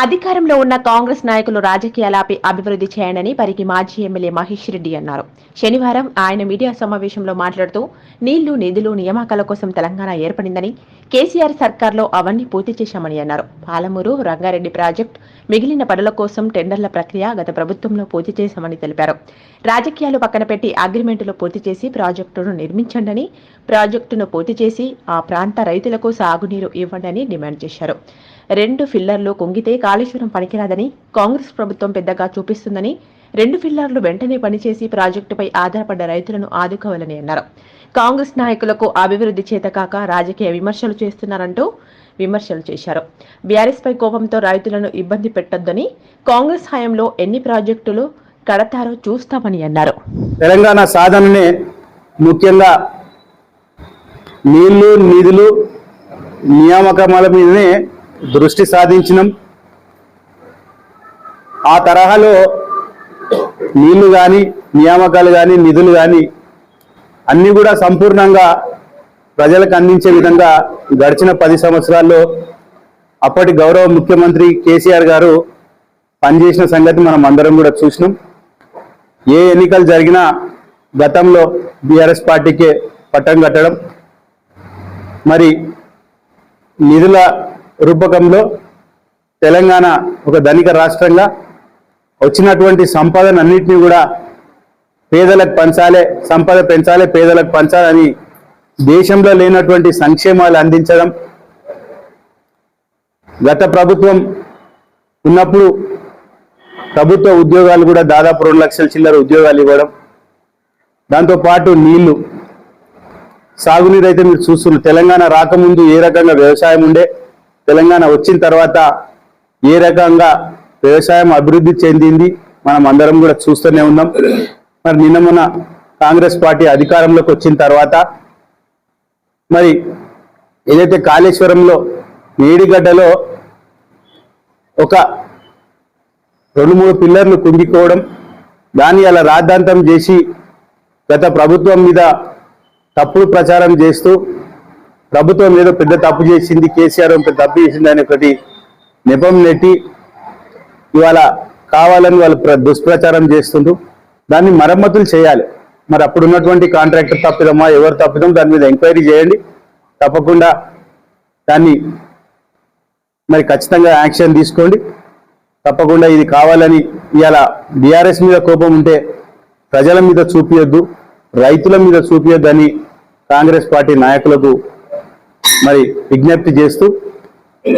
అధికారంలో ఉన్న కాంగ్రెస్ నాయకులు రాజకీయాలపై అభివృద్ధి చేయండి పరికి మాజీ ఎమ్మెల్యే మహేష్ రెడ్డి అన్నారు. శనివారం ఆయన మీడియా సమావేశంలో మాట్లాడుతూ నీళ్ళు నిధులు నియామకాల కోసం తెలంగాణ ఏర్పడిందని కేసీఆర్ సర్కార్లో అవన్నీ పూర్తి చేశామని అన్నారు. పాలమూరు రంగారెడ్డి ప్రాజెక్టు మిగిలిన పనుల కోసం టెండర్ల ప్రక్రియ గత ప్రభుత్వంలో పూర్తి చేశామని తెలిపారు. రాజకీయాలు పక్కన పెట్టి అగ్రిమెంటులు పూర్తి చేసి ప్రాజెక్టును నిర్మించండి ప్రాజెక్టును పూర్తి చేసి ఆ ప్రాంత రైతులకు సాగునీరు ఇవ్వండి డిమాండ్ చేశారు. రెండు ఫిల్లర్లు కుంగితే కాళేశ్వరం పనికిరాదని కాంగ్రెస్ ప్రభుత్వం పెద్దగా చూపిస్తుందని రెండు ఫిల్లర్లు వెంటనే పనిచేసి ప్రాజెక్టుపై ఆధారపడ్డ రైతులను ఆదుకోవాలని అన్నారు. కాంగ్రెస్ నాయకులకు అభివృద్ధి చేతకాక రాజకీయ విమర్శలు చేస్తున్నారంటూ విమర్శలు చేశారు. బీఆర్ఎస్ పై కోపంతో రైతులను ఇబ్బంది పెట్టొద్దని కాంగ్రెస్ హయాంలో ఎన్ని ప్రాజెక్టులు కడతారో చూస్తామని అన్నారు. తెలంగాణ సాధననే ముఖ్యంగా నీళ్ళు నిధులు నియామకముల మీదనే దృష్టి సాధించినాం. ఆ తరహాలో నీళ్ళు కానీ నియామకాలు కానీ నిధులు కానీ అన్నీ కూడా సంపూర్ణంగా ప్రజలకు అందించే విధంగా గడిచిన పది సంవత్సరాల్లో అప్పటి గౌరవ ముఖ్యమంత్రి కేసీఆర్ గారు పనిచేసిన సంగతి మనం అందరం కూడా చూసినాం. ఏ ఎన్నికలు జరిగినా గతంలో బీఆర్ఎస్ పార్టీకే పట్టం కట్టడం. మరి నిధుల రూపకంలో తెలంగాణ ఒక ధనిక రాష్ట్రంగా వచ్చినటువంటి సంపదను అన్నింటినీ కూడా పేదలకు పంచాలే సంపద పెంచాలి పేదలకు పంచాలని దేశంలో లేనటువంటి సంక్షేమాలు అందించడం. గత ప్రభుత్వం ఉన్నప్పుడు ప్రభుత్వ ఉద్యోగాలు కూడా దాదాపు రెండు లక్షల చిల్లర ఉద్యోగాలు ఇవ్వడం. దాంతోపాటు నీళ్ళు. సాగునీరు అయితే మీరు చూస్తున్నారు తెలంగాణ రాకముందు ఏ రకంగా వ్యవసాయం ఉండే తెలంగాణ వచ్చిన తర్వాత ఏ రకంగా వ్యవసాయం అభివృద్ధి చెందింది మనం అందరం కూడా చూస్తూనే ఉన్నాం. మరి నిన్న మొన్న కాంగ్రెస్ పార్టీ అధికారంలోకి వచ్చిన తర్వాత మరి ఏదైతే కాళేశ్వరంలో మేడిగడ్డలో ఒక రెండు మూడు పిల్లర్లు కుంగిపోవడం దాన్ని అలా రాద్ధాంతం చేసి గత ప్రభుత్వం మీద తప్పుడు ప్రచారం చేస్తూ ప్రభుత్వం ఏదో పెద్ద తప్పు చేసింది కేసీఆర్ పెద్ద తప్పు చేసింది అని ఒకటి నెపం నెట్టి ఇవాళ కావాలని వాళ్ళు ప్ర- దుష్ప్రచారం చేస్తుండ్రు. దాన్ని మరమ్మతులు చేయాలి. మరి అప్పుడు ఉన్నటువంటి కాంట్రాక్టర్ తప్పిదమా ఎవరు తప్పిదం దాని మీద ఎంక్వైరీ చేయండి. తప్పకుండా దాన్ని మరి ఖచ్చితంగా యాక్షన్ తీసుకోండి. తప్పకుండా ఇది కావాలని ఇవాళ బీఆర్ఎస్ మీద కోపం ఉంటే ప్రజల మీద చూపించొద్దు రైతుల మీద చూపియొద్దు అని కాంగ్రెస్ పార్టీ నాయకులకు మరి విజ్ఞప్తి చేస్తూ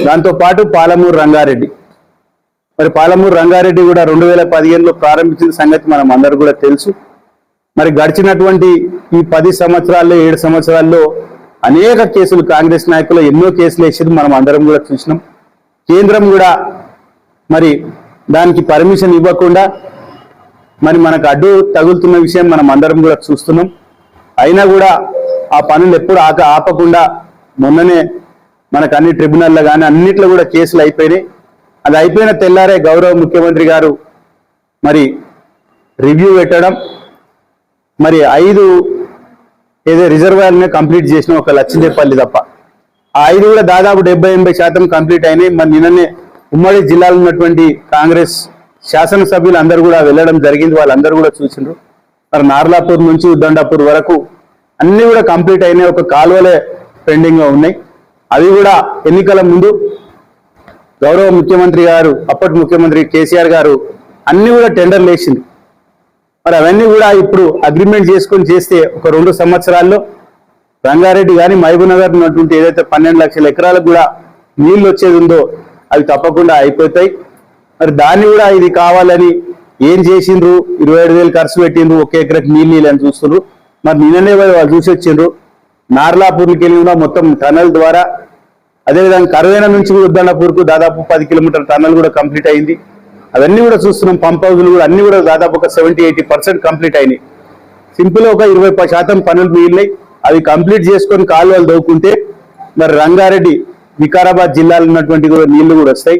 దాంతో పాటు పాలమూరు రంగారెడ్డి. మరి పాలమూరు రంగారెడ్డి కూడా రెండు వేల పదిహేనులో ప్రారంభించిన సంగతి మనం అందరు కూడా తెలుసు. మరి గడిచినటువంటి ఈ పది సంవత్సరాల్లో ఏడు సంవత్సరాల్లో అనేక కేసులు కాంగ్రెస్ నాయకులు ఎన్నో కేసులు వేసేది మనం అందరం కూడా చూసినాం. కేంద్రం కూడా మరి దానికి పర్మిషన్ ఇవ్వకుండా మరి మనకు అడ్డు తగులుతున్న విషయం మనం అందరం కూడా చూస్తున్నాం. అయినా కూడా ఆ పనులు ఎప్పుడు ఆక ఆపకుండా మొన్ననే మనకు అన్ని ట్రిబ్యునల్లో కానీ అన్నిట్లో కూడా కేసులు అయిపోయినాయి. అది అయిపోయిన తెల్లారే గౌరవ ముఖ్యమంత్రి గారు మరి రివ్యూ పెట్టడం మరి ఐదు ఏదో రిజర్వాయర్ని కంప్లీట్ చేసిన ఒక లక్షదేపల్లి తప్ప. ఆ ఐదు కూడా దాదాపు డెబ్బై ఎనభై శాతం కంప్లీట్ అయినాయి. మరి నిన్ననే ఉమ్మడి జిల్లాలో ఉన్నటువంటి కాంగ్రెస్ శాసనసభ్యులు అందరూ కూడా వెళ్ళడం జరిగింది. వాళ్ళందరూ కూడా చూసిండ్రు. మరి నార్లాపూర్ నుంచి ఉద్దండాపూర్ వరకు అన్నీ కూడా కంప్లీట్ అయినాయి. ఒక కాలువలే పెండింగ్ ఉన్నాయి. అవి కూడా ఎన్నికల ముందు గౌరవ ముఖ్యమంత్రి గారు అప్పటి ముఖ్యమంత్రి కేసీఆర్ గారు అన్ని కూడా టెండర్లు వేసింది మరి అవన్నీ కూడా ఇప్పుడు అగ్రిమెంట్ చేసుకొని చేస్తే ఒక రెండు సంవత్సరాల్లో రంగారెడ్డి కానీ మహబూబ్నగర్ ఉన్నటువంటి ఏదైతే పన్నెండు లక్షల ఎకరాలకు కూడా నీళ్ళు వచ్చేది ఉందో అవి తప్పకుండా అయిపోతాయి. మరి దాన్ని కూడా ఇది కావాలని ఏం చేసిండ్రు? ఇరవై ఏడు వేలు ఖర్చు పెట్టిండ్రు ఒక ఎకరకు నీళ్ళు నీళ్ళు అని చూస్తుండ్రు. మరి నిన్ననే వాళ్ళు చూసి వచ్చిండ్రు. నార్లాపూర్కి వెళ్ళి కూడా మొత్తం టనల్ ద్వారా అదేవిధంగా కరువైన నుంచి కూడా ఉద్దండపూర్కు దాదాపు పది కిలోమీటర్ టనల్ కూడా కంప్లీట్ అయింది. అవన్నీ కూడా చూస్తున్నాం పంప్ హౌజులు కూడా అన్ని కూడా దాదాపు ఒక సెవెంటీ ఎయిటీ పర్సెంట్ కంప్లీట్ అయినాయి. సింపుల్ ఒక ఇరవై శాతం పనులు మిగిలినాయి. అవి కంప్లీట్ చేసుకొని కాలువలు దవ్వుకుంటే మరి రంగారెడ్డి వికారాబాద్ జిల్లాలో ఉన్నటువంటి కూడా నీళ్ళు కూడా వస్తాయి.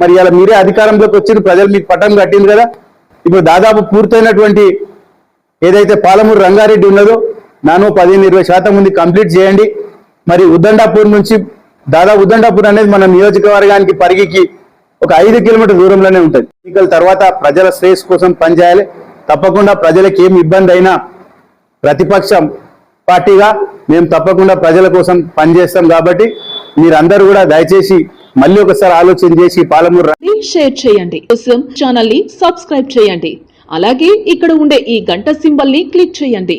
మరి ఇలా మీరే అధికారంలోకి వచ్చిన ప్రజలు మీకు పట్టం కట్టింది కదా. ఇప్పుడు దాదాపు పూర్తయినటువంటి ఏదైతే పాలమూరు రంగారెడ్డి ఉన్నదో నాను పదిహేను ఇరవై శాతం ఉంది కంప్లీట్ చేయండి. మరి ఉద్దండాపూర్ నుంచి దాదాపు ఉద్దండాపూర్ అనేది మన నియోజకవర్గానికి పరిగికి ఒక ఐదు కిలోమీటర్ దూరంలోనే ఉంటుంది. ఎన్నికల తర్వాత ప్రజల శ్రేయస్ కోసం పనిచేయాలి. తప్పకుండా ప్రజలకు ఏమి ఇబ్బంది అయినా ప్రతిపక్షం పార్టీగా మేము తప్పకుండా ప్రజల కోసం పనిచేస్తాం కాబట్టి మీరందరూ కూడా దయచేసి మళ్ళీ ఒకసారి ఆలోచన చేసి పాలమూరు షేర్ చేయండి. కోసం ఛానల్ని సబ్స్క్రైబ్ చేయండి. అలాగే ఇక్కడ ఉండే ఈ గంట సింబల్ని క్లిక్ చేయండి.